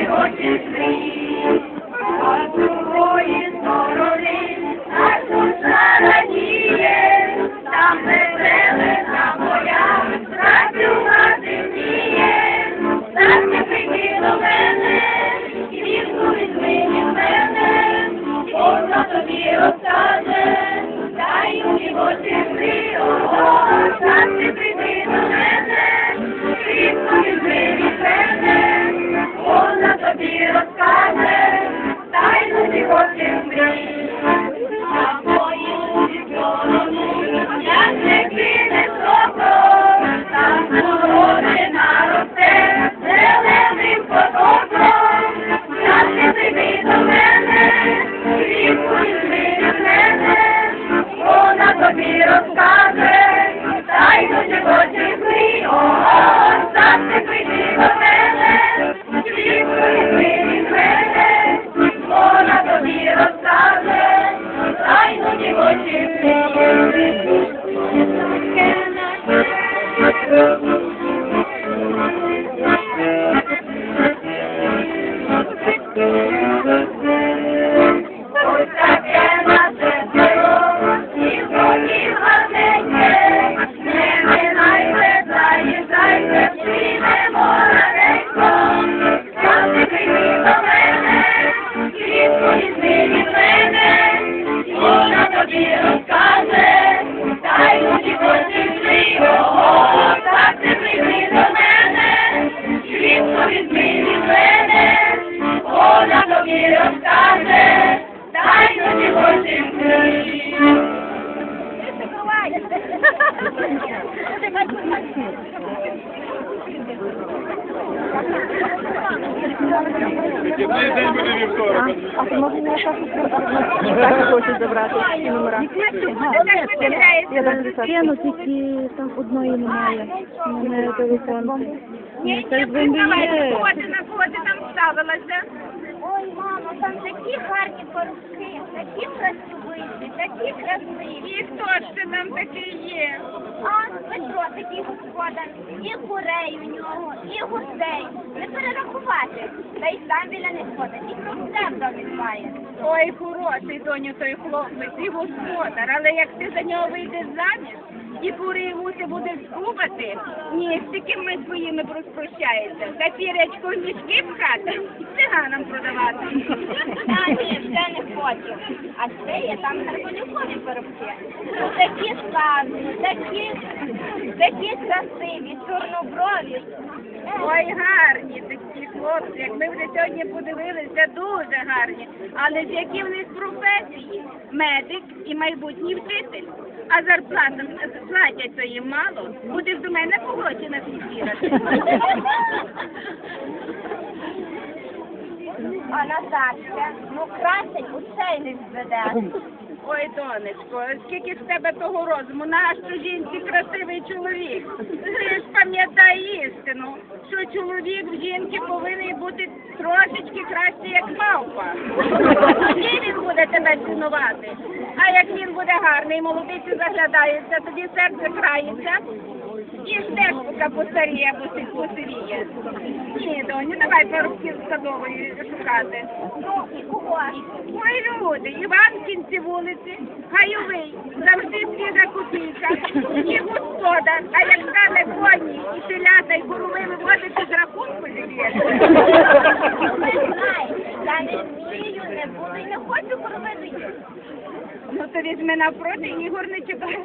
очі світ, а аж душа радіє, там веселена моя, працювати темніє, так мене, візьми від мене, вона тобі розкаже, дай мені очі світ, так не Obrigada. Дуже очі тобі розкаже, дай мені очі всі. День буде вівторок? А то можна я так так хочу забрати ці номера. Я дам Кину, тільки там одної немає. У мене телефон. Ні, ні, ж бомби признавай, є. на кого ти, на кого ти там ставилася? Ой, мамо, там такі гарні парубки, такі красиві, такі красиві. І хто ж це нам такий є? А Петро такий господар, і курей у нього, і гусей. Не перерахувати. Та й сам біля них ходить, і про все в дбає. Ой, хороший, доню, той хлопець, і господар, але як ти за нього вийдеш заміж, і кури і гуси будеш скубати, ні, з такими своїми розпрощається. Та пірячку мішки пхати, циганам продавати. Та ні, вже не хочу. А ще є там гарбонюкові парубки. Ну, такі славні, такі, такі красиві, чорноброві. Ой, гарні такі хлопці, як ми вже сьогодні подивилися, дуже гарні. Але ж які в них професії? Медик і майбутній вчитель. А зарплата платять то їм мало. Будеш до мене по гроші на фіксірати. А Наташа, ну красень усе не зведе. Ой, донечко, скільки з тебе того розуму, нащо жінці красивий чоловік? Ти ж пам'ятай істину, що чоловік в жінки повинен бути трошечки краще, як мавпа. Тоді він буде тебе цінувати. А як він буде гарний, молодиці заглядається, тоді серце крається. І ждеш, поки постаріє, посивіє. Ні, доню, давай парубків садової шукати. Ну, і кого? Ой, люди, Іванкінці вулиці, Гайовий, завжди свіжа копійка, і господар, а як стане коні, і телята, і корови виводити з рахунку. Ви я не вмію, не буду і не хочу кровити. Ну то візьми навпроти, Ігор не чекає.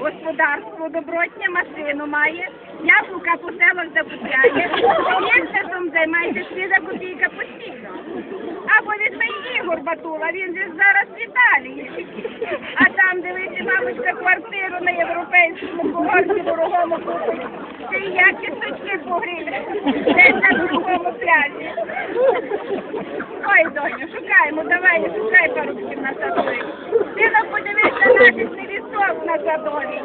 Господарство добротня, машину має, яблука по селах закупляє, бізнесом займається свіжа копійка постійно. Або візьми Ігор Батула, він же зараз в Італії. А там, дивися, мамочка, квартиру на європейському курорті дорогому купить. Це і я кісточки погріли, десь на другому пляжі. Ой, доню, шукаємо, давай, шукай парубків на садові. Ти нам подивись на наших невісток на садові.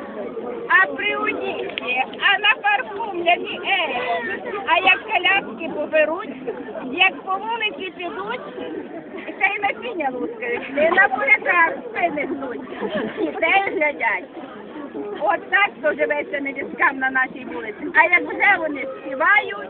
А при удісі, а на парфумляні. А як коляски поберуть, як по підуть, та й насіння лускають, і на буряках спини гнуть, дітей глядять. От так то живеться невісткам на нашій вулиці. А як вже вони співають,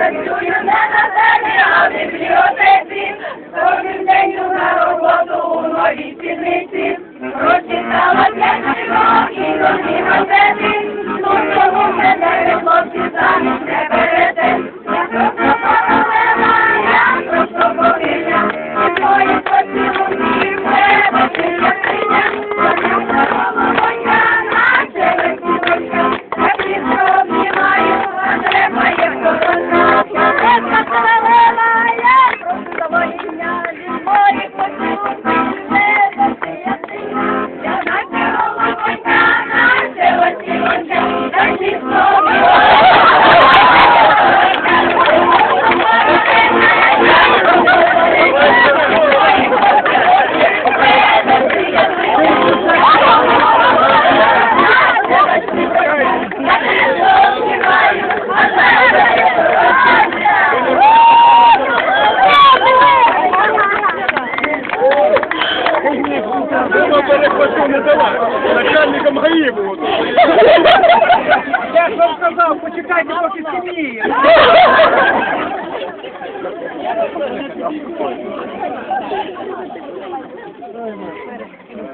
працюю не на землі, а в бібліотеці. Кожен день на роботу у новій сідниці. Прочитала п'ять книжок і нові газети.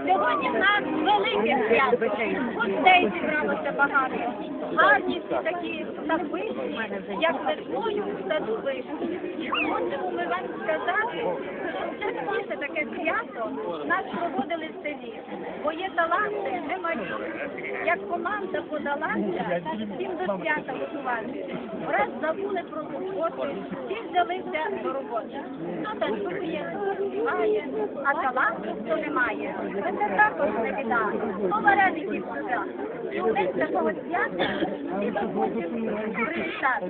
Сьогодні в нас велике свято. Гостей зібралося багато. Гарні всі такі так як весною в саду вишні. Хочемо ми вам сказати, що частіше таке свято нас проводили в селі, бо є таланти немалі. Як команда подалася, всім до свята готувати. Раз забули про роботу, всі взялися до роботи. Хто танцює, хто співає, а таланту хто не має. Це також не біда. Ну, вареники сюди. Такого свята всі будемо привітати.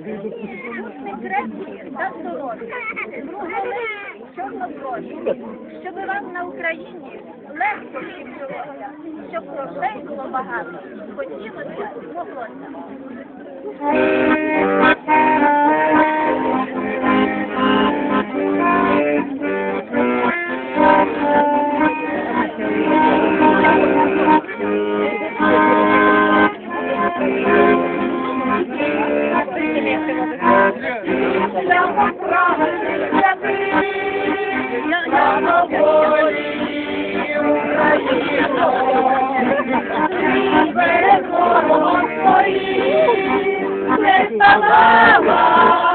Крепкі та здорові, круголи, чорноброві, щоб вам на Україні легко всім щоб грошей було багато, хотілося, моглося. 妈妈。